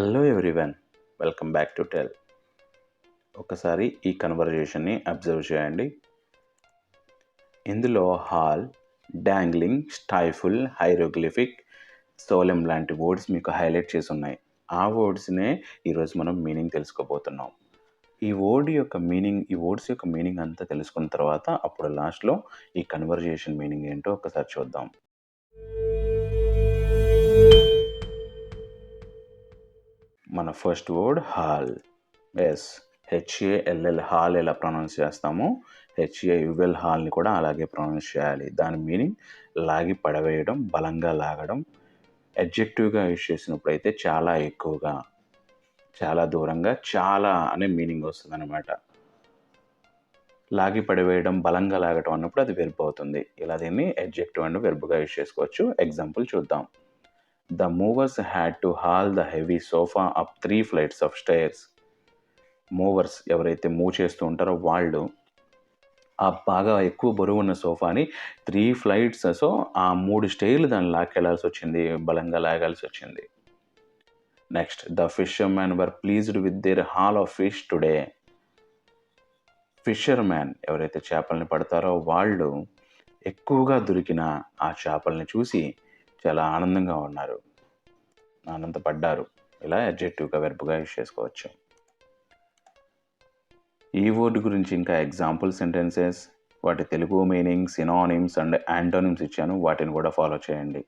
Hello everyone welcome back to tell ఒకసారి ఈ కన్వర్జేషన్ని అబ్జర్వ్ చేయండి. ఇందులో hale dangling stifle hieroglyphic solemn లాంటి వర్డ్స్ మీకు హైలైట్ చేసి ఉన్నాయి. ఆ వర్డ్స్నే ఈరోజు మనం మీనింగ్ తెలుసుకోబోతున్నాం. ఈ వర్డ్ యొక్క మీనింగ్ ఈ వర్డ్స్ యొక్క మీనింగ్ అంతా తెలుసుకున్న తర్వాత అప్పుడు లాస్ట్లో ఈ కన్వర్జేషన్ మీనింగ్ ఏంటో ఒకసారి చూద్దాం. మన first word haul S H A L L hall ఎలా ప్రొనౌన్స్ చేస్తామో హెచ్ఏయుఎల్ హాల్ని కూడా అలాగే ప్రొనౌన్స్ చేయాలి. దాని మీనింగ్ లాగి పడవేయడం బలంగా లాగడం. ఎడ్జెక్టివ్గా యూజ్ చేసినప్పుడు అయితే చాలా ఎక్కువగా చాలా దూరంగా చాలా అనే మీనింగ్ వస్తుంది అనమాట లాగి పడివేయడం బలంగా లాగటం అన్నప్పుడు అది వెర్బ్ అవుతుంది. ఇలా దీన్ని ఎడ్జెక్టివ్ అండ్ వెర్బ్గా యూజ్ చేసుకోవచ్చు. ఎగ్జాంపుల్ చూద్దాం. The movers had to haul the heavy sofa up three flights of stairs movers ఎవరైతే మూవ్ చేస్తూ ఉంటారో వాళ్ళు ఆ బాగా ఎక్కువ బరువు ఉన్న సోఫాని త్రీ ఫ్లైట్స్ సో ఆ మూడు స్టైర్లు దాన్ని లాక్కెళ్ళాల్సి వచ్చింది బలంగా లాగాల్సి వచ్చింది. Next the fisherman were pleased with their haul of fish today fisherman ఎవరైతే చేపల్ని పడతారో వాళ్ళు ఎక్కువగా దొరికిన ఆ చేపల్ని చూసి చాలా ఆనందంగా ఉన్నారు. ఆనందపడ్డారు. ఇలా అడ్జెక్టివ్గా వెర్బ్గా యూజ్ చేసుకోవచ్చు. ఈ వర్డ్ గురించి ఇంకా ఎగ్జాంపుల్ సెంటెన్సెస్ వాటి Telugu meaning synonyms and antonyms ఇచ్చాను. వాటిని కూడా ఫాలో చేయండి.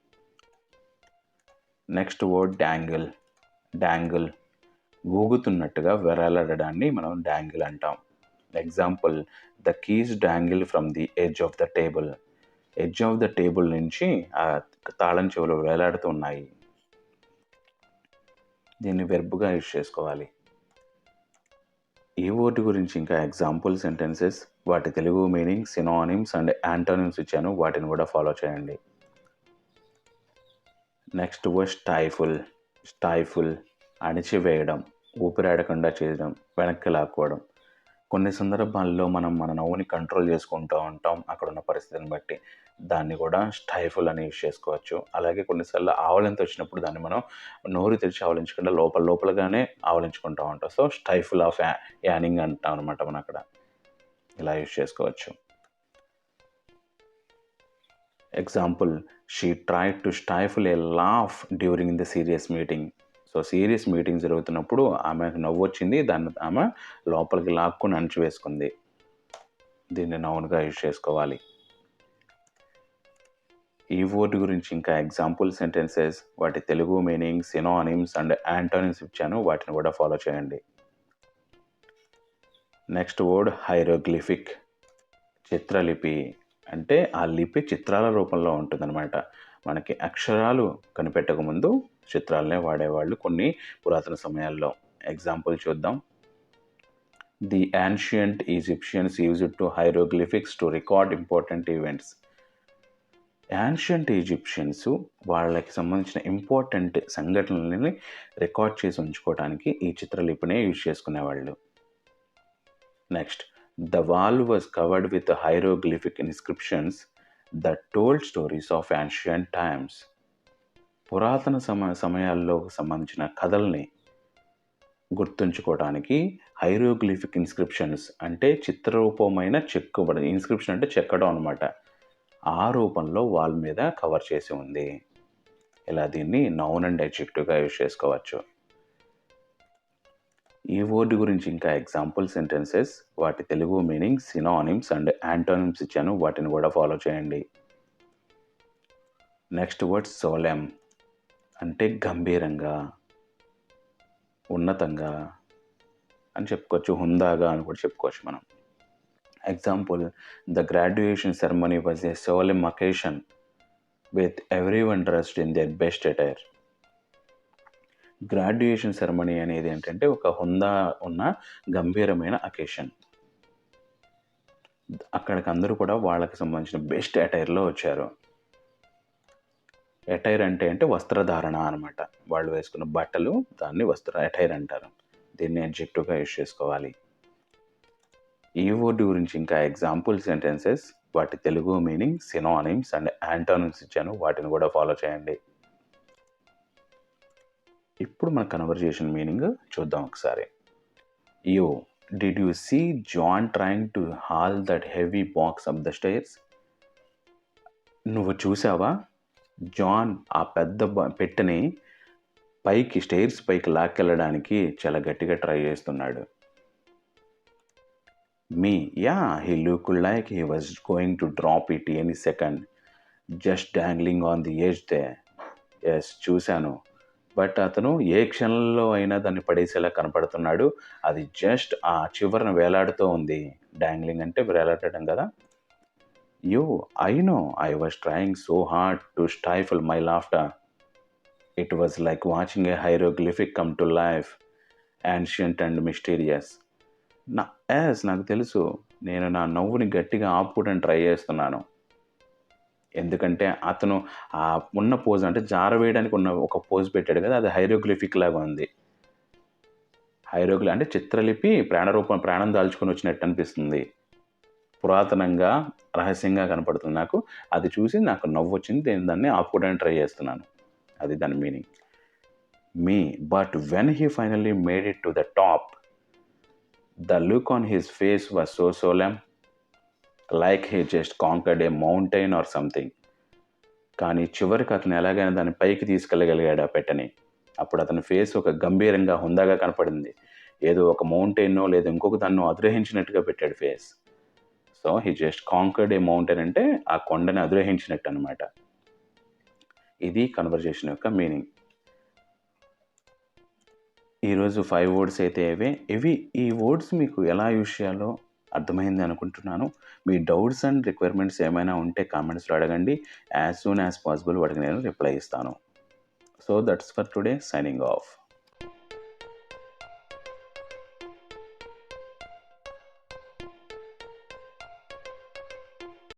Next word dangle. డాంగిల్ ఊగుతున్నట్టుగా వెరలాడడాన్ని మనం డాంగిల్ అంటాం. Example the keys dangle from the edge of the table edge of the table నుంచి ఆ తాళం చెవులు వేలాడుతూ ఉన్నాయి. దీన్ని వెర్బ్గా యూజ్ చేసుకోవాలి. ఈ ఓటి గురించి ఇంకా ఎగ్జాంపుల్ సెంటెన్సెస్ వాటి Telugu meaning synonyms and antonyms ఇచ్చాను. వాటిని కూడా ఫాలో చేయండి. నెక్స్ట్ వర్డ్ స్టైఫుల్ స్టైఫుల్ అణిచివేయడం ఊపిరాడకుండా చేయడం వెనక్కి లాక్కోవడం. కొన్ని సందర్భాల్లో మనం మన నవ్వుని కంట్రోల్ చేసుకుంటూ ఉంటాం అక్కడ ఉన్న పరిస్థితిని బట్టి. దాన్ని కూడా స్టైఫుల్ అని యూజ్ చేసుకోవచ్చు. అలాగే కొన్నిసార్లు ఆవలింత వచ్చినప్పుడు దాన్ని మనం నోరు తెరిచి ఆవలించకుండా లోపల లోపలగానే ఆవలించుకుంటూ ఉంటాం. సో స్టైఫుల్ ఆఫ్ యానింగ్ అంటాం అనమాట మనం అక్కడ. ఇలా యూజ్ చేసుకోవచ్చు. Example she try to stifle a laugh during the serious meeting so serious meeting జరుగుతున్నప్పుడు ఆమెకు నవ్వు వచ్చింది దాన్ని ఆమె లోపలికి లాక్కుని అణచివేసుకుంది. దీన్ని నౌన్గా యూజ్ చేసుకోవాలి. ఈ వర్డ్ గురించి ఇంకా ఎగ్జాంపుల్ సెంటెన్సెస్ వాటి Telugu meaning synonyms and antonyms ఇచ్చాను. వాటిని కూడా ఫాలో చేయండి. Next word hieroglyphic. చిత్రలిపి అంటే ఆ లిపి చిత్రాల రూపంలో ఉంటుందన్నమాట. మనకి అక్షరాలు కనిపెట్టక ముందు చిత్రాలనే వాడేవాళ్ళు కొన్ని పురాతన సమయాల్లో. ఎగ్జాంపుల్ చూద్దాం. The ancient Egyptians used to hieroglyphics to record important events ancient Egyptians వాళ్ళకి సంబంధించిన ఇంపార్టెంట్ సంఘటనలని రికార్డ్ చేసి ఉంచుకోవడానికి ఈ చిత్రలిపినే యూజ్ చేసుకునేవాళ్ళు. Next the wall was covered with hieroglyphic inscriptions the told stories of ancient times పురాతన సమ సమయాల్లో సంబంధించిన కథల్ని గుర్తుంచుకోవడానికి హైరోగ్లిఫిక్ ఇన్స్క్రిప్షన్స్ అంటే చిత్రరూపమైన చెక్కుబడి ఇన్స్క్రిప్షన్ అంటే చెక్కడం అనమాట ఆ రూపంలో వాల్ మీద కవర్ చేసి ఉంది. ఇలా దీన్ని నౌన్ అండ్ ఎడ్జెక్టివ్గా యూజ్ చేసుకోవచ్చు. ఈ వర్డ్ గురించి ఇంకా ఎగ్జాంపుల్ సెంటెన్సెస్ వాటి Telugu meaning synonyms and antonyms ఇచ్చాను. వాటిని కూడా ఫాలో చేయండి. Next word solemn. అంటే గంభీరంగా ఉన్నతంగా అని చెప్పుకోవచ్చు హుందాగా అని కూడా చెప్పుకోవచ్చు మనం. Example the graduation ceremony was a solemn occasion with everyone dressed in their best attire graduation ceremony అనేది ఏంటంటే ఒక హుందా ఉన్న గంభీరమైన అకేషన్ అక్కడికి అందరూ కూడా వాళ్ళకి సంబంధించిన బెస్ట్ అటైర్లో వచ్చారు. ఎటైర్ అంటే అంటే వస్త్రధారణ అనమాట వాళ్ళు వేసుకున్న బట్టలు దాన్ని వస్త్ర ఎటైర్ అంటారు. దీన్ని అడ్జెక్టివ్గా యూజ్ చేసుకోవాలి. ఈ వర్డ్ గురించి ఇంకా ఎగ్జాంపుల్ సెంటెన్సెస్ వాటి Telugu meaning synonyms and antonyms ఇచ్చాను. వాటిని కూడా ఫాలో చేయండి. ఇప్పుడు మన కన్వర్జేషన్ మీనింగ్ చూద్దాం ఒకసారి. Yo did you see John trying to haul that heavy box up the stairs నువ్వు చూసావా? జాన్ ఆ పెద్ద పెట్టెని పైకి స్టైర్స్ పైకి లాక్కెళ్ళడానికి చాలా గట్టిగా ట్రై చేస్తున్నాడు. Me yeah he look like he was going to drop it any second. Just dangling on the edge there. Yes చూశాను. బట్ అతను ఏ క్షణంలో అయినా దాన్ని పడేసేలా కనపడుతున్నాడు. అది జస్ట్ ఆ చివరన వేలాడుతూ ఉంది. డాంగ్లింగ్ అంటే వేలాడటం కదా? You I know I was trying so hard to stifle my laughter it was like watching a hieroglyphic come to life ancient and mysterious నా యాస్ నాకు తెలుసు నేను నా నవ్వుని గట్టిగా ఆపుకోవడానికి ట్రై చేస్తున్నాను. ఎందుకంటే అతను ఆ ఉన్న పోజ్ అంటే జార వేయడానికి ఉన్న ఒక పోజ్ పెట్టాడు కదా అది హైరోగ్లిఫిక్ లాగా ఉంది. హైరోగ్లి అంటే చిత్రలిపి ప్రాణరూపం ప్రాణం దాల్చుకొని వచ్చినట్టు అనిపిస్తుంది. పురాతనంగా రహస్యంగా కనపడుతుంది నాకు. అది చూసి నాకు నవ్వు వచ్చింది నేను దాన్ని ఆపుకోవడానికి ట్రై చేస్తున్నాను. అది దాని meaning. Me but when he finally made it to the top the look on his face was so solemn like he just conquered a mountain or something. కానీ చివరికి అతను ఎలాగైనా దాన్ని పైకి తీసుకెళ్ళగలిగాడు ఆ పెట్టని. అప్పుడు అతని ఫేస్ ఒక గంభీరంగా హుందాగా కనపడింది. ఏదో ఒక మౌంటైన్నో లేదా ఇంకొక దాన్నో అధిరోహించినట్టుగా పెట్టాడు face. So he just conquered a mountain అంటే ఆ కొండని అధిరోహించినట్టు అనమాట ఇది కన్వర్జేషన్ యొక్క మీనింగ్. ఈరోజు ఫైవ్ వర్డ్స్ అయితే ఇవే. ఇవి ఈ వర్డ్స్ మీకు ఎలా యూజ్ చేయాలో అర్థమైంది అనుకుంటున్నాను. మీ డౌట్స్ అండ్ రిక్వైర్మెంట్స్ ఏమైనా ఉంటే కామెంట్స్లో అడగండి. యాజ్ సూన్ యాజ్ పాసిబుల్ వాటికి నేను రిప్లై ఇస్తాను. So that's for today signing off